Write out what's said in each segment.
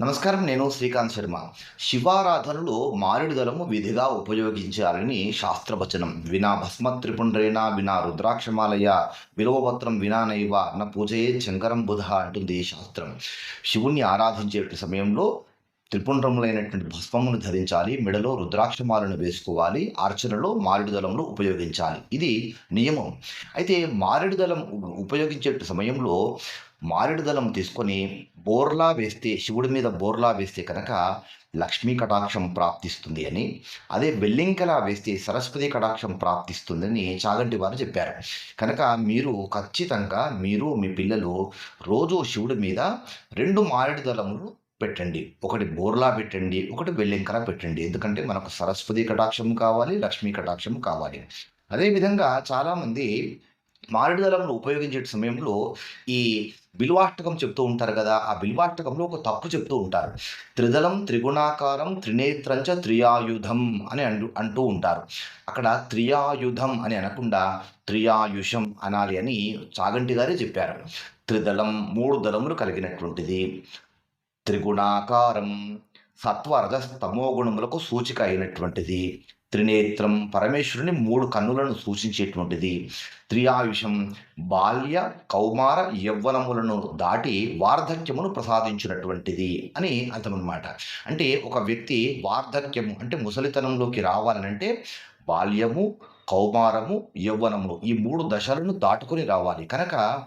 నమస్కారం నేను శ్రీకాంత్ శర్మ. శివారాధనలో మారేడు దళము విధిగా ఉపయోగించాలని శాస్త్రవచనం. వినా భస్మ త్రిపుండ్రేణ వినా రుద్రాక్షమాలయ విలువపత్రం వినా నైవ అన్న పూజయే శంకరం బుధ అంటుంది ఈ శాస్త్రం. శివుణ్ణి ఆరాధించే సమయంలో త్రిపుండ్రములైనటువంటి భస్మమును ధరించాలి మెడలో రుద్రాక్షమాలను వేసుకోవాలి అర్చనలో మారేడు దళంలో ఉపయోగించాలి. ఇది నియమం. అయితే మారేడు దళం ఉపయోగించే సమయంలో మారేడు దళం తీసుకొని బోర్లా వేస్తే శివుడి మీద బోర్లా వేస్తే కనుక లక్ష్మీ కటాక్షం ప్రాప్తిస్తుంది అని అదే వెల్లింకలా వేస్తే సరస్వతి కటాక్షం ప్రాప్తిస్తుందని చాగంటి వారు చెప్పారు. కనుక మీరు ఖచ్చితంగా మీరు మీ పిల్లలు రోజు శివుడి మీద రెండు మారేడు దళములు పెట్టండి. ఒకటి బోర్లా పెట్టండి ఒకటి వెల్లింకలా పెట్టండి. ఎందుకంటే మనకు సరస్వతి కటాక్షం కావాలి లక్ష్మీ కటాక్షం కావాలి. అదేవిధంగా చాలామంది మారేడు దళంను ఉపయోగించే సమయంలో ఈ బిల్వాష్టకం చెప్తూ ఉంటారు కదా ఆ బిల్వాష్టకంలో ఒక తప్పు చెప్తూ ఉంటారు. త్రిదళం త్రిగుణాకారం త్రినేత్రంచ త్రియాయుధం అని అంటూ అంటూ ఉంటారు. అక్కడ త్రియాయుధం అని అనకుండా త్రియాయుషం అనాలి అని చాగంటి గారే చెప్పారు. త్రిదళం మూడు దళములు కలిగినటువంటిది. త్రిగుణాకారం సత్వరజ తమో గుణములకు సూచిక అయినటువంటిది. త్రినేత్రం పరమేశ్వరుని మూడు కన్నులను సూచించేటువంటిది. త్రియాయుషం బాల్య కౌమార యవ్వనములను దాటి వార్ధక్యమును ప్రసాదించినటువంటిది అని అర్థమన్నమాట. అంటే ఒక వ్యక్తి వార్ధక్యము అంటే ముసలితనంలోకి రావాలనంటే బాల్యము కౌమారము యవ్వనము ఈ మూడు దశలను దాటుకొని రావాలి. కనుక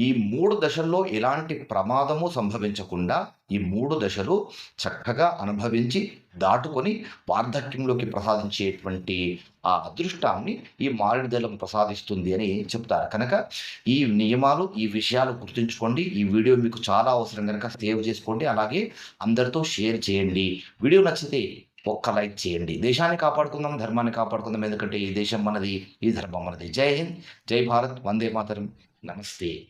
ఈ మూడు దశల్లో ఎలాంటి ప్రమాదము సంభవించకుండా ఈ మూడు దశలు చక్కగా అనుభవించి దాటుకొని వార్ధక్యంలోకి ప్రసాదించేటువంటి ఆ అదృష్టాన్ని ఈ మారేడు ప్రసాదిస్తుంది అని చెప్తారు. కనుక ఈ నియమాలు ఈ విషయాలు గుర్తుంచుకోండి. ఈ వీడియో మీకు చాలా అవసరం. కనుక సేవ్ చేసుకోండి. అలాగే అందరితో షేర్ చేయండి. వీడియో నచ్చితే ఒక్క లైక్ చేయండి. దేశాన్ని కాపాడుకుందాం ధర్మాన్ని కాపాడుకుందాం. ఎందుకంటే ఈ దేశం మనది ఈ ధర్మం మనది. జై హింద్ జై భారత్ వందే మాతరం. నమస్తే.